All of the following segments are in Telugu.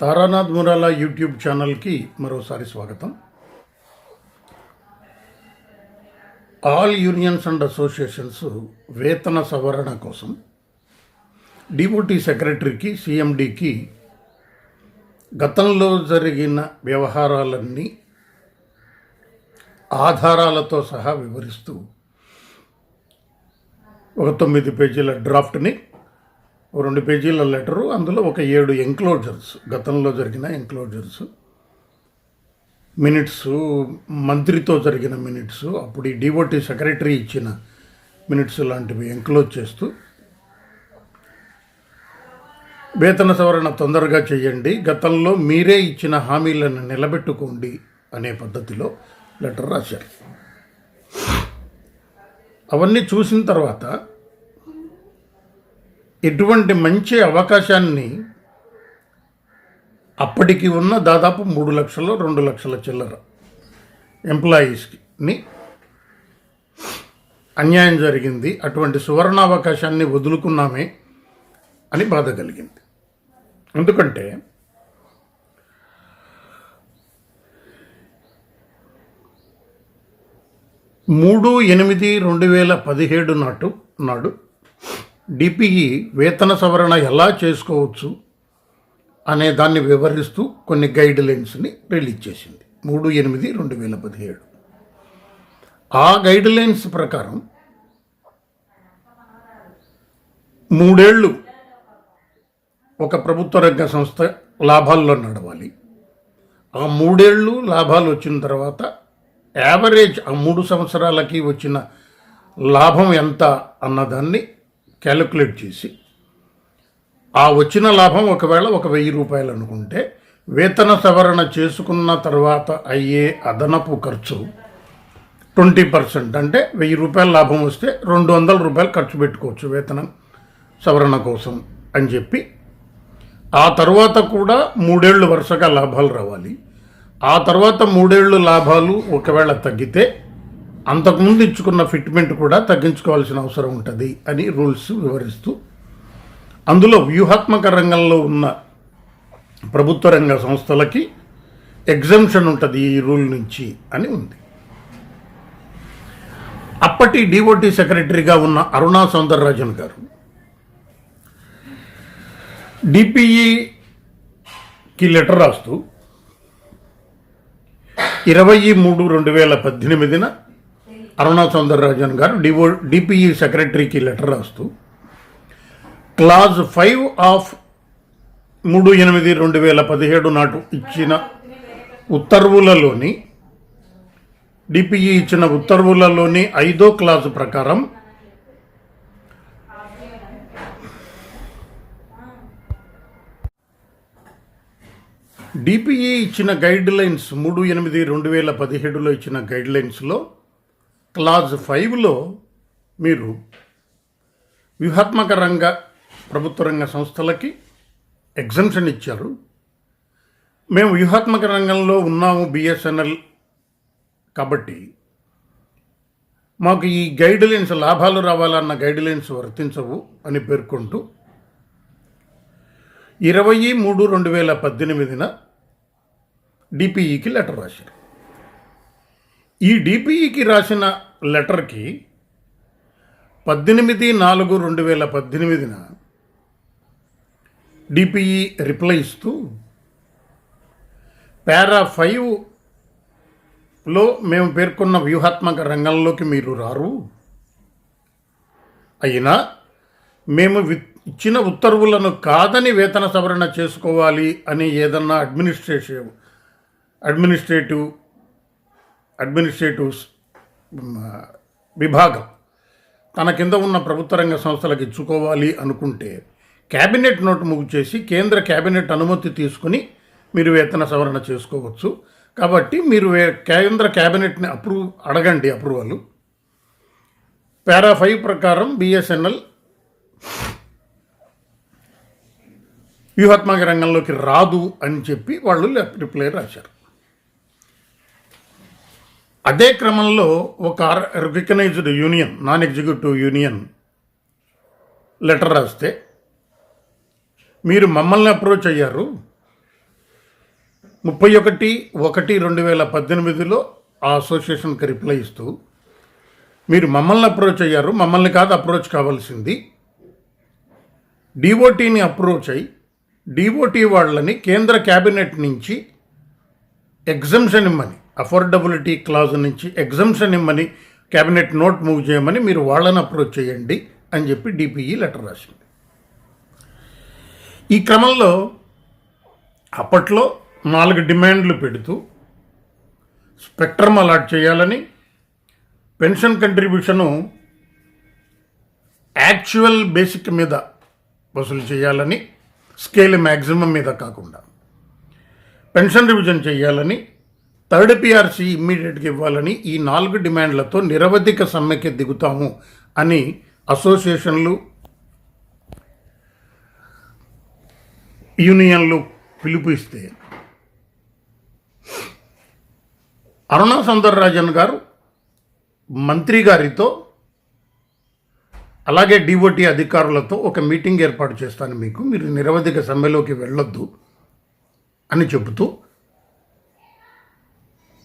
తారానాథ్ మురాలా యూట్యూబ్ ఛానల్కి మరోసారి స్వాగతం. ఆల్ యూనియన్స్ అండ్ అసోసియేషన్స్ వేతన సవరణ కోసం డిప్యూటీ సెక్రటరీకి సిఎండికి గతంలో జరిగిన వ్యవహారాలన్నీ ఆధారాలతో సహా వివరిస్తూ ఒక తొమ్మిది పేజీల డ్రాఫ్ట్ని రెండు పేజీల లెటరు అందులో ఒక ఏడు ఎంక్లోజర్స్ గతంలో జరిగిన ఎంక్లోజర్స్ మినిట్స్ మంత్రితో జరిగిన మినిట్స్ అప్పుడు ఈ డివోటీ సెక్రటరీ ఇచ్చిన మినిట్స్ లాంటివి ఎంక్లోజ్ చేస్తూ వేతన సవరణ తొందరగా చేయండి గతంలో మీరే ఇచ్చిన హామీలను నిలబెట్టుకోండి అనే పద్ధతిలో లెటర్ రాశారు. అవన్నీ చూసిన తర్వాత ఇటువంటి మంచి అవకాశాన్ని అప్పటికి ఉన్న దాదాపు మూడు లక్షలు రెండు లక్షల చిల్లర ఎంప్లాయీస్ని అన్యాయం జరిగింది. అటువంటి సువర్ణావకాశాన్ని వదులుకున్నామే అని బాధ కలిగింది. ఎందుకంటే మూడు ఎనిమిది రెండు వేల పదిహేడు నాటు నాడు డిపిఈ వేతన సవరణ ఎలా చేసుకోవచ్చు అనే దాన్ని వివరిస్తూ కొన్ని గైడ్ లైన్స్ని రిలీజ్ చేసింది. మూడు ఎనిమిది రెండు వేల పదిహేడు. ఆ గైడ్ లైన్స్ ప్రకారం మూడేళ్ళు ఒక ప్రభుత్వ రంగ సంస్థ లాభాల్లో నడవాలి. ఆ మూడేళ్ళు లాభాలు వచ్చిన తర్వాత యావరేజ్ ఆ మూడు సంవత్సరాలకి వచ్చిన లాభం ఎంత అన్నదాన్ని క్యాలిక్యులేట్ చేసి ఆ వచ్చిన లాభం ఒకవేళ ఒక వెయ్యి రూపాయలు అనుకుంటే వేతన సవరణ చేసుకున్న తర్వాత అయ్యే అదనపు ఖర్చు ట్వంటీ పర్సెంట్. అంటే వెయ్యి రూపాయల లాభం వస్తే రెండు వందల రూపాయలు ఖర్చు పెట్టుకోవచ్చు వేతనం సవరణ కోసం అని చెప్పి. ఆ తర్వాత కూడా మూడేళ్ళు వరుసగా లాభాలు రావాలి. ఆ తర్వాత మూడేళ్ళు లాభాలు ఒకవేళ తగ్గితే అంతకుముందు ఇచ్చుకున్న ఫిట్మెంట్ కూడా తగ్గించుకోవాల్సిన అవసరం ఉంటుంది అని రూల్స్ వివరిస్తూ అందులో వ్యూహాత్మక రంగంలో ఉన్న ప్రభుత్వ రంగ సంస్థలకి ఎగ్జంప్షన్ ఉంటుంది ఈ రూల్ నుంచి అని ఉంది. అప్పటి డిఓటీ సెక్రటరీగా ఉన్న అరుణా సౌందరరాజన్ గారు డిపిఈకి లెటర్ రాస్తూ ఇరవై మూడు రెండు వేల పద్దెనిమిదిన అరుణా సౌందరరాజన్ గారు డివో డిపిఈ సెక్రటరీకి లెటర్ రాస్తూ క్లాజ్ ఫైవ్ ఆఫ్ మూడు ఎనిమిది రెండు వేల పదిహేడు నాటు ఇచ్చిన ఉత్తర్వులలోని డిపిఈ ఇచ్చిన ఉత్తర్వులలోని ఐదో క్లాజ్ ప్రకారం డిపిఈ ఇచ్చిన గైడ్ లైన్స్ మూడు ఎనిమిది రెండు వేల పదిహేడులో ఇచ్చిన గైడ్ లైన్స్లో క్లాజ్ ఫైవ్లో మీరు వ్యూహాత్మక రంగ ప్రభుత్వ రంగ సంస్థలకి ఎగ్జంప్షన్ ఇచ్చారు. మేము వ్యూహాత్మక రంగంలో ఉన్నాము బిఎస్ఎన్ఎల్ కాబట్టి మాకు ఈ గైడ్ లైన్స్ లాభాలు రావాలన్న గైడ్ లైన్స్ వర్తించవు అని పేర్కొంటూ ఇరవై మూడు రెండు వేల పద్దెనిమిదిన డిపిఈకి లెటర్ రాశారు. ఈ డిపిఈకి రాసిన లెటర్కి పద్దెనిమిది నాలుగు రెండు వేల పద్దెనిమిదిన డిపిఈ రిప్లై ఇస్తూ పారా ఫైవ్లో మేము పేర్కొన్న వ్యూహాత్మక రంగంలోకి మీరు రారు. అయినా మేము ఇచ్చిన ఉత్తర్వులను కాదని వేతన సవరణ చేసుకోవాలి అని ఏదన్నా అడ్మినిస్ట్రేషన్ అడ్మినిస్ట్రేటివ్ అడ్మినిస్ట్రేటివ్స్ విభాగం తన కింద ఉన్న ప్రభుత్వ రంగ సంస్థలకు ఇచ్చుకోవాలి అనుకుంటే క్యాబినెట్ నోట్ మూవ్ చేసి కేంద్ర క్యాబినెట్ అనుమతి తీసుకుని మీరు వేతన సవరణ చేసుకోవచ్చు. కాబట్టి మీరు కేంద్ర క్యాబినెట్ని అప్రూవ్ అడగండి అప్రూవల్. పారా ఫైవ్ ప్రకారం బిఎస్ఎన్ఎల్ వ్యూహాత్మక రంగంలోకి రాదు అని చెప్పి వాళ్ళు రిప్లై రాశారు. అదే క్రమంలో ఒక recognised union non executive union letter రాస్తే మీరు మమ్మల్ని అప్రోచ్ అయ్యారు ముప్పై ఒకటి ఒకటి రెండు వేల పద్దెనిమిదిలో ఆ అసోసియేషన్కి రిప్లై ఇస్తూ మీరు మమ్మల్ని అప్రోచ్ అయ్యారు మమ్మల్ని కాదు అప్రోచ్ కావాల్సింది. డిఓటీని అప్రోచ్ అయి డిఓటీ వాళ్ళని కేంద్ర క్యాబినెట్ నుంచి ఎగ్జంషన్ ఇమ్మని. అఫోర్డబిలిటీ క్లాజ్ నుంచి ఎగ్జంప్షన్ ఇమ్మని క్యాబినెట్ నోట్ మూవ్ చేయమని మీరు వాళ్ళని అప్రోచ్ చేయండి అని చెప్పి డిపిఈ లెటర్ రాసింది. ఈ క్రమంలో అప్పట్లో నాలుగు డిమాండ్లు పెడుతూ స్పెక్ట్రమ్ అలాట్ చేయాలని పెన్షన్ కంట్రిబ్యూషను యాక్చువల్ బేసిక్ మీద వసూలు చేయాలని స్కేల్ మ్యాక్సిమం మీద కాకుండా పెన్షన్ రివిజన్ చేయాలని థర్డ్ పిఆర్సీ ఇమ్మీడియట్గా ఇవ్వాలని ఈ నాలుగు డిమాండ్లతో నిరవధిక సమ్మెకి దిగుతాము అని అసోసియేషన్లు యూనియన్లు పిలుపు ఇస్తే అరుణా సుందరరాజన్ గారు మంత్రి గారితో అలాగే డిఓటి అధికారులతో ఒక మీటింగ్ ఏర్పాటు చేస్తాను మీకు. మీరు నిరవధిక సమ్మెలోకి వెళ్ళొద్దు అని చెబుతూ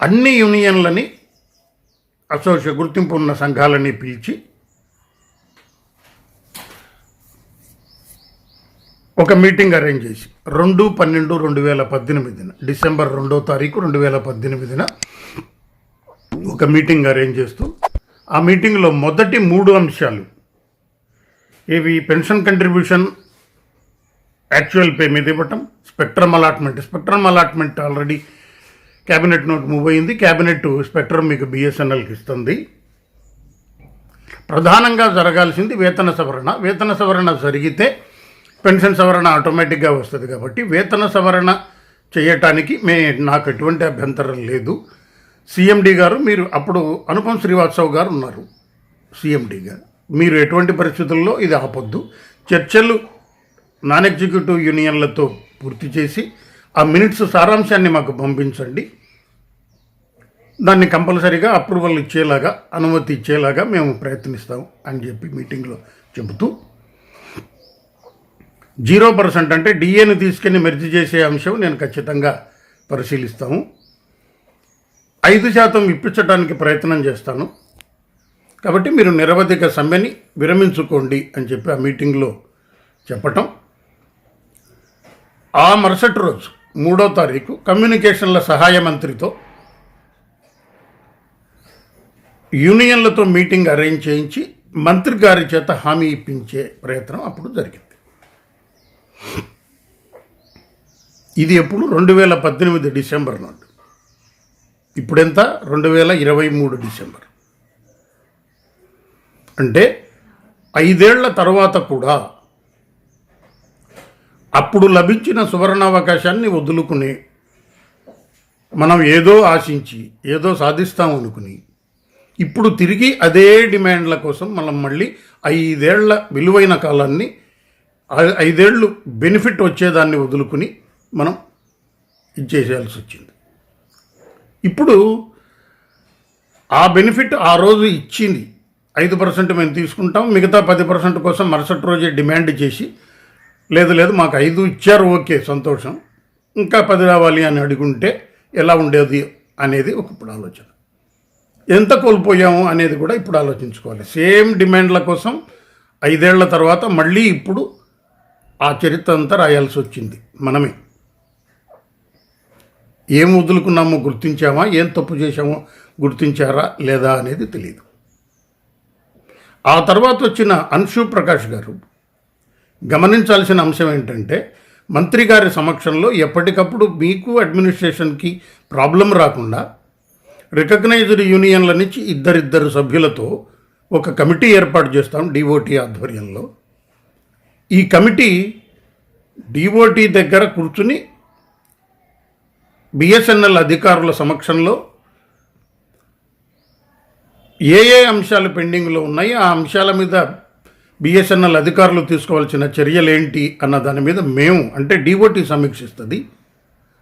అన్ని యూనియన్లని అసోసియే గుర్తింపు ఉన్న సంఘాలని పిలిచి ఒక మీటింగ్ అరేంజ్ చేసి రెండు పన్నెండు రెండు వేల పద్దెనిమిదిన డిసెంబర్ రెండో తారీఖు రెండు వేల పద్దెనిమిదిన ఒక మీటింగ్ అరేంజ్ చేస్తూ ఆ మీటింగ్లో మొదటి మూడు అంశాలు ఇవి పెన్షన్ కంట్రిబ్యూషన్ యాక్చువల్ పే మీద ఇవ్వటం spectrum allotment. Spectrum allotment already cabinet note move అయింది. క్యాబినెట్ స్పెక్ట్రమ్ మీకు బిఎస్ఎన్ఎల్కి ఇస్తుంది. ప్రధానంగా జరగాల్సింది వేతన సవరణ. వేతన సవరణ జరిగితే పెన్షన్ సవరణ ఆటోమేటిక్గా వస్తుంది కాబట్టి వేతన సవరణ చేయటానికి మే నాకు ఎటువంటి అభ్యంతరం లేదు. సిఎండి గారు మీరు అప్పుడు అనుపం శ్రీవాత్సవ్ గారు ఉన్నారు. సిఎండిగా మీరు ఎటువంటి పరిస్థితుల్లో ఇది ఆపొద్దు. చర్చలు నాన్ ఎగ్జిక్యూటివ్ యూనియన్లతో పూర్తి చేసి ఆ మినిట్స్ సారాంశాన్ని మాకు పంపించండి. దాన్ని కంపల్సరీగా అప్రూవల్ ఇచ్చేలాగా అనుమతి ఇచ్చేలాగా మేము ప్రయత్నిస్తాం అని చెప్పి మీటింగ్లో చెబుతూ. జీరో పర్సెంట్ అంటే డిఏని తీసుకెళ్ళి మెర్జి చేసే అంశం నేను ఖచ్చితంగా పరిశీలిస్తాము. ఐదు శాతం ఇప్పించడానికి ప్రయత్నం చేస్తాను. కాబట్టి మీరు నిరవధిక సమ్మెని విరమించుకోండి అని చెప్పి ఆ మీటింగ్లో చెప్పటం. ఆ మరుసటి రోజు మూడో తారీఖు కమ్యూనికేషన్ల సహాయ మంత్రితో యూనియన్లతో మీటింగ్ అరేంజ్ చేయించి మంత్రి గారి చేత హామీ ఇప్పించే ప్రయత్నం అప్పుడు జరిగింది. ఇది ఎప్పుడు? రెండు వేల పద్దెనిమిది డిసెంబర్ నాడు. ఇప్పుడెంత? రెండు వేల ఇరవై మూడు డిసెంబర్. అంటే ఐదేళ్ళ తర్వాత కూడా అప్పుడు లభించిన సువర్ణావకాశాన్ని వదులుకుని మనం ఏదో ఆశించి ఏదో సాధిస్తాం అనుకుని ఇప్పుడు తిరిగి అదే డిమాండ్ల కోసం మనం మళ్ళీ ఐదేళ్ళ విలువైన కాలాన్ని ఐదేళ్ళు బెనిఫిట్ వచ్చేదాన్ని వదులుకుని మనం ఇచ్చేసేయాల్సి వచ్చింది. ఇప్పుడు ఆ బెనిఫిట్ ఆ రోజు ఇచ్చింది. ఐదు పర్సెంట్ మేము తీసుకుంటాం మిగతా పది పర్సెంట్ కోసం మరుసటి రోజే డిమాండ్ చేసి లేదు లేదు మాకు ఐదు ఇచ్చారు ఓకే సంతోషం. ఇంకా పది రావాలి అని అడుగుంటే ఎలా ఉండేది అనేది ఒకప్పుడు ఆలోచన. ఎంత కోల్పోయాము అనేది కూడా ఇప్పుడు ఆలోచించుకోవాలి. సేమ్ డిమాండ్ల కోసం ఐదేళ్ళ తర్వాత మళ్ళీ ఇప్పుడు ఆ చరిత్ర అంతా రాయాల్సి వచ్చింది మనమే. ఏం వదులుకున్నామో గుర్తించామా? ఏం తప్పు చేశామో గుర్తించారా లేదా అనేది తెలియదు ఆ తర్వాత వచ్చిన అన్షు ప్రకాష్ గారు గమనించాల్సిన అంశం ఏంటంటే మంత్రి గారి సమక్షంలో ఎప్పటికప్పుడు మీకు అడ్మినిస్ట్రేషన్కి ప్రాబ్లం రాకుండా రికగ్నైజ్డ్ యూనియన్ల నుంచి ఇద్దరిద్దరు సభ్యులతో ఒక కమిటీ ఏర్పాటు చేస్తాం డిఓటీ ఆధ్వర్యంలో. ఈ కమిటీ డిఓటీ దగ్గర కూర్చుని బిఎస్ఎన్ఎల్ అధికారుల సమక్షంలో ఏ ఏ అంశాలు పెండింగ్లో ఉన్నాయి ఆ అంశాల మీద బిఎస్ఎన్ఎల్ అధికారులు తీసుకోవాల్సిన చర్యలు ఏంటి అన్న దాని మీద మేము అంటే డిఓటి సమీక్షిస్తుంది.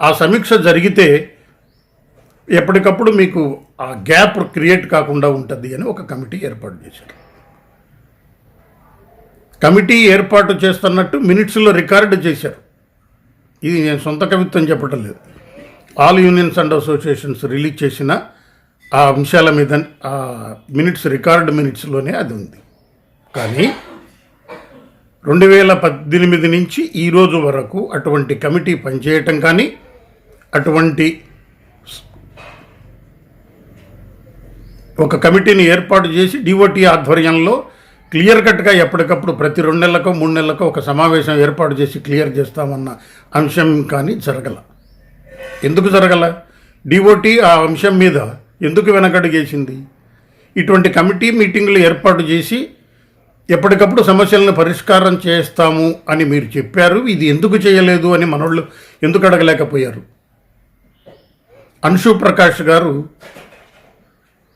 ఆ సమీక్ష జరిగితే ఎప్పటికప్పుడు మీకు ఆ గ్యాప్ క్రియేట్ కాకుండా ఉంటుంది అని ఒక కమిటీ ఏర్పాటు చేశారు. కమిటీ ఏర్పాటు చేస్తున్నట్టు మినిట్స్లో రికార్డు చేశారు. ఇది నేను సొంత కవిత్వం చెప్పటం లేదు all unions and associations release చేసిన ఆ అంశాల మీద ఆ మినిట్స్ రికార్డ్ మినిట్స్లోనే అది ఉంది. కానీ రెండు వేల పద్దెనిమిది నుంచి ఈరోజు వరకు అటువంటి కమిటీ పనిచేయటం కానీ అటువంటి ఒక కమిటీని ఏర్పాటు చేసి డిఓటీ ఆధ్వర్యంలో క్లియర్ కట్గా ఎప్పటికప్పుడు ప్రతి రెండు నెలలకో మూడు నెలలకో ఒక సమావేశం ఏర్పాటు చేసి క్లియర్ చేస్తామన్న అంశం కానీ జరగల. ఎందుకు జరగల? డిఓటి ఆ అంశం మీద ఎందుకు వెనకడుగేసింది? ఇటువంటి కమిటీ మీటింగులు ఏర్పాటు చేసి ఎప్పటికప్పుడు సమస్యలను పరిష్కారం చేస్తాము అని మీరు చెప్పారు. ఇది ఎందుకు చేయలేదు అని మనోళ్ళు ఎందుకు అడగలేకపోయారు? అంశు ప్రకాష్ గారు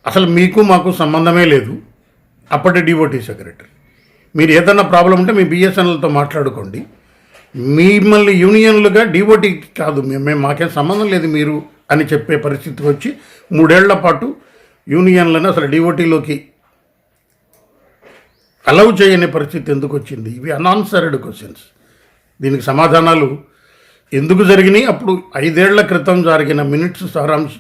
అసలు మీకు మాకు సంబంధమే లేదు. అప్పటి డిఓటీ సెక్రటరీ. మీరు ఏదైనా ప్రాబ్లం ఉంటే మీ బిఎస్ఎన్ఎల్తో మాట్లాడుకోండి. మిమ్మల్ని యూనియన్లుగా డిఓటీ కాదు మేము మేము మాకేం సంబంధం లేదు మీరు అని చెప్పే పరిస్థితికి వచ్చి మూడేళ్ళ పాటు యూనియన్లను అసలు డిఓటీలోకి అలౌ చేయని పరిస్థితి ఎందుకు వచ్చింది? ఇవి అన్ఆన్సర్డ్ క్వశ్చన్స్ దీనికి సమాధానాలు ఎందుకు జరిగినాయి? అప్పుడు ఐదేళ్ళ క్రితం జరిగిన మినిట్స్ సారాంశ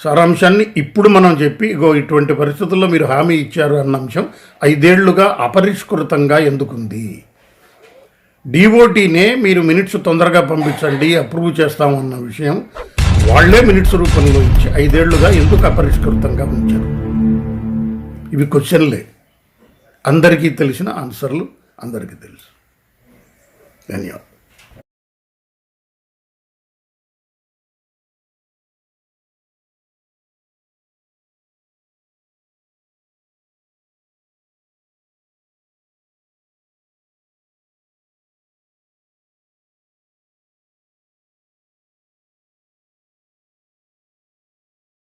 సారాంశాన్ని ఇప్పుడు మనం చెప్పి ఇగో ఇటువంటి పరిస్థితుల్లో మీరు హామీ ఇచ్చారు అన్న అంశం ఐదేళ్ళుగా అపరిష్కృతంగా ఎందుకుంది? డిఓటీనే మీరు మినిట్స్ తొందరగా పంపించండి అప్రూవ్ చేస్తామన్న విషయం వాళ్ళే మినిట్స్ రూపంలో ఇచ్చి ఐదేళ్ళుగా ఎందుకు అపరిష్కృతంగా ఉంచారు? ఇవి క్వశ్చన్లే అందరికీ తెలిసిన ఆన్సర్లు అందరికీ తెలుసు. ధన్యవాదాలు.